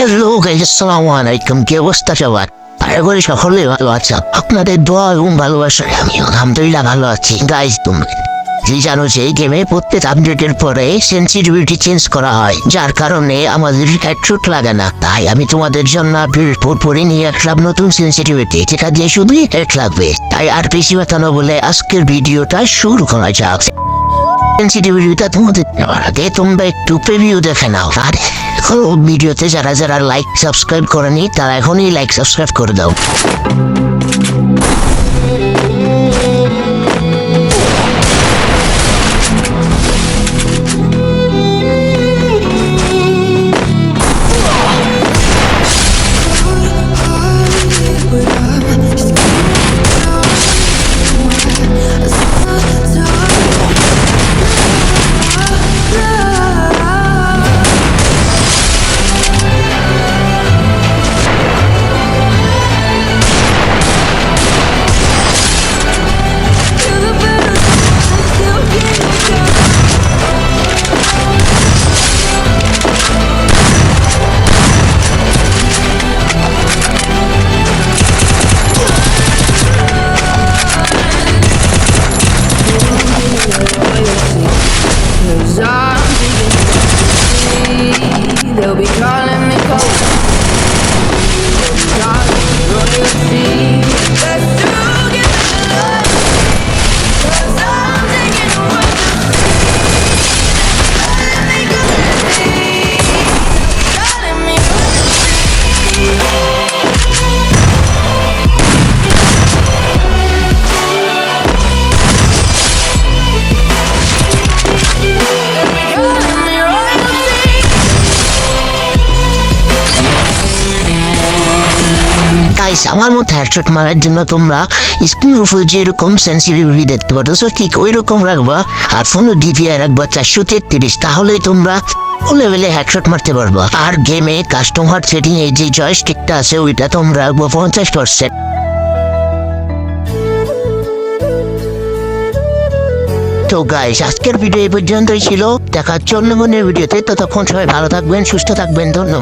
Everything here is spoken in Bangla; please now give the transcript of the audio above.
হ্যালো গাইজ আসসালামু আলাইকুম। কি অবস্থা সবার? আশা করি সকলে ভালো আছে। আপনাদের দোয়া এবং ভালোবাসায় আমি আলহামদুলিল্লাহ ভালো আছি। গাইজ তুমি যে জানো যে গেমে প্রত্যেক আপডেটের পরে সেন্সিটিভিটি চেঞ্জ করা হয়। যার কারণে আমাদের হেডশুট লাগে না। তাই আমি তোমাদের জন্য আপডেট পরে নিয়ে আসলাম নতুন সেন্সিটিভিটি যেটা দিয়ে শুধুই হেড লাগবে। তাই আর বেশি বাতানো বলে আজকের ভিডিওটা শুরু করা যাক। সেন্সিটিভিটিটা তোমাদের আগে তোমরা একটু প্রিভিউ দেখে নাও। আর ভিডিওতে যারা যারা লাইক সাবস্ক্রাইব করেনি তারা এখনই লাইক সাবস্ক্রাইব করে দাও। গাইস আমার মতো হেডশট মারার জন্য তোমরা স্ক্রিনের উপর যেরকম সেন্সিটিভিটি দেখতে পাচ্ছ ঠিক ওই রকম রাখবা আর ফোনে ডিপিআই রাখবা চারশো তেত্রিশ। তাহলেই তোমরা ও লেভেলে হেডশট মারতে পারবা। আর গেমে কাস্টমার সেটিং এই যে জয়স্টিকটা আছে, ওইটা তোমরা রাখব পঞ্চাশ পার্সেন্ট তো গাইস আজকের ভিডিও এই পর্যন্তই ছিল। দেখার জন্য মনের ভিডিওতে ততক্ষণ সবাই ভালো থাকবেন, সুস্থ থাকবেন। ধন্যবাদ।